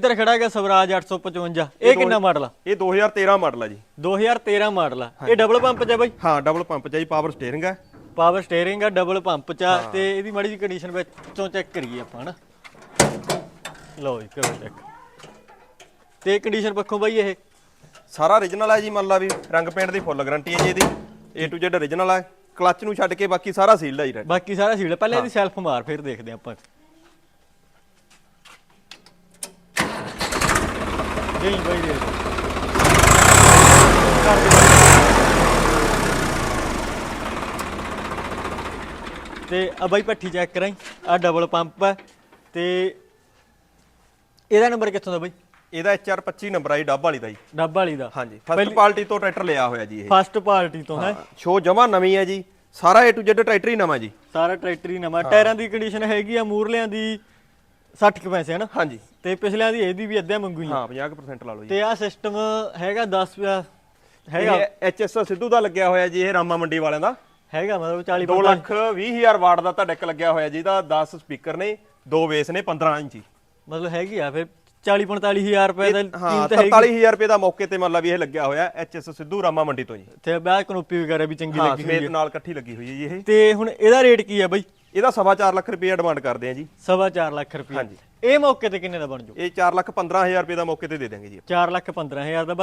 ਇੱਧਰ ਖੜਾ ਹੈਗਾ ਸਵਰਾਜ 855 ਇਹ ਕਿੰਨਾ ਮਾਡਲ ਆ? ਇਹ 2013 ਮਾਡਲ ਆ ਜੀ। 2013 ਮਾਡਲ ਆ। ਇਹ ਡਬਲ ਪੰਪ ਚ ਆ ਬਾਈ? ਹਾਂ ਡਬਲ ਪੰਪ ਚ ਆ ਜੀ ਪਾਵਰ ਸਟੀਅਰਿੰਗ ਹੈ ਪਾਵਰ ਸਟੀਅਰਿੰਗ ਆ ਡਬਲ ਪੰਪ ਚ ਆ। ਤੇ ਇਹਦੀ ਮਾੜੀ ਜੀ ਕੰਡੀਸ਼ਨ ਵਿੱਚੋਂ ਚੈੱਕ ਕਰੀਏ ਆਪਾਂ ਹਨਾ ਲਓ ਜੀ ਕਰੋ ਚੈੱਕ ਤੇ ਕੰਡੀਸ਼ਨ ਪੱਖੋਂ ਬਾਈ ਇਹ? ਸਾਰਾ origignal ਹੈ ਜੀ ਮੰਨ ਲਾ ਵੀ ਰੰਗ ਪੇਂਟ ਦੀ ਫੁੱਲ ਗਾਰੰਟੀ ਹੈ ਜੀ ਇਹਦੀ। A to Z origignal ਹੈ ਕਲੱਚ ਨੂੰ ਛੱਡ ਕੇ ਬਾਕੀ ਸਾਰਾ ਸੀਲਡ ਹੈ ਜੀ ਬਾਕੀ ਸਾਰਾ ਸੀਲ ਪਹਿਲੇ ਇਹਦੀ ਸੈਲਫ ਮਾਰ ਫਿਰ ਦੇਖਦੇ ਆਪਾਂ। ਕਰ। ਤੇ ਆ ਬਾਈ ਪੱਠੀ ਚੈੱਕ ਕਰਾਈ ਆ ਡਬਲ ਪੰਪ ਹੈ ਤੇ ਇਹਦਾ ਨੰਬਰ ਕਿੱਥੋਂ ਦਾ ਬਾਈ? ਇਹਦਾ HR25 ਨੰਬਰ ਆ ਜੀ ਡੱਬ ਵਾਲੀ ਦਾ ਜੀ। ਡੱਬ ਵਾਲੀ ਦਾ। ਹਾਂਜੀ ਫਸਟ ਪਾਰਟੀ ਤੋਂ ਟਰੈਕਟਰ ਲਿਆ ਹੋਇਆ ਜੀ ਇਹ। ਫਸਟ ਪਾਰਟੀ ਤੋਂ ਹੈ? ਸ਼ੋ ਜਮਾ ਨਵੀਂ ਹੈ ਜੀ ਸਾਰਾ A to Z ਟਰੈਕਟਰ ਹੀ ਨਵਾਂ ਜੀ। ਸਾਰਾ ਟਰੈਕਟਰ ਹੀ ਨਵਾਂ। ਟਾਇਰਾਂ ਦੀ ਕੰਡੀਸ਼ਨ ਹੈਗੀ ਆ ਮੂਰਲਿਆਂ ਦੀ 60 ਕੁ ਪੈਸੇ ਹਨ? ਹਾਂਜੀ। ਤੇ ਪਿਛਲਿਆਂ ਦੀ ਇਹਦੀ ਵੀ ਅੱਧਿਆਂ ਮੰਗੂ ਹੀ ਆ। ਹਾਂ 50% ਲਾ ਲਓ ਜੀ। ਤੇ ਆ ਸਿਸਟਮ ਹੈਗਾ 10 ਹੈਗਾ। ਇਹ ਸਿੱਧੂ ਦਾ ਲੱਗਿਆ ਹੋਇਆ ਜੀ ਇਹ ਰਾਮਾ ਮੰਡੀ ਵਾਲਿਆਂ ਦਾ। ਹੈਗਾ ਮਤਲਬ 40 2 ਲੱਖ 20 ਹਜ਼ਾਰ ਵਾਟ ਦਾ ਤਾਂ ਡੈਕ ਲੱਗਿਆ ਹੋਇਆ ਜੀ ਇਹਦਾ 10 ਸਪੀਕਰ ਨੇ ਦੋ ਬੇਸ ਨੇ 15 ਇੰਚੀ। ਮਤਲਬ ਹੈਗੀ ਆ ਫਿਰ 40 45 ਹਜ਼ਾਰ ਰੁਪਏ ਦਾ ਹਾਂ ਕੀਮਤ ਹੈਗੀ। 43000 ਰੁਪਏ ਦਾ ਮੌਕੇ ਤੇ ਮੰਨ ਲਾ ਵੀ ਇਹ ਲੱਗਿਆ ਹੋਇਆ ਐਚਐਸ ਸਿੱਧੂ ਰਾਮਾ ਮੰਡੀ ਤੋਂ ਜੀ। ਤੇ ਬੈਕ ਕਨੋਪੀ ਵਗੈਰਾ ਵੀ ਚੰਗੀ ਹਾਂ ਲੱਗੀ ਹੋਈ ਸਮੇਤ ਨਾਲ ਇਕੱਠੀ ਲੱਗੀ ਹੋਈ ਹੈ ਜੀ ਇਹ। ਤੇ ਹੁਣ ਇਹਦਾ ਰੇਟ ਕੀ ਆ ਬਈ? ਇਹਦਾ ਸਵਾ ਚਾਰ ਲੱਖ ਰੁਪਏ ਡਿਮਾਂਡ ਕਰਦੇ ਆ ਜੀ। ਸਵਾ ਚਾਰ ਲੱਖ ਰੁਪਏ। ਹਾਂਜੀ। ਇਹ ਮੌਕੇ ਤੇ ਕਿੰਨੇ ਦਾ ਬਣ ਜੂ ਇਹ 4 ਲੱਖ 15000 ਰੁਪਏ ਦਾ ਮੌਕੇ ਤੇ ਦੇ ਦਾਂਗੇ ਜੀ। 4 ਲੱਖ 15000 ਦਾ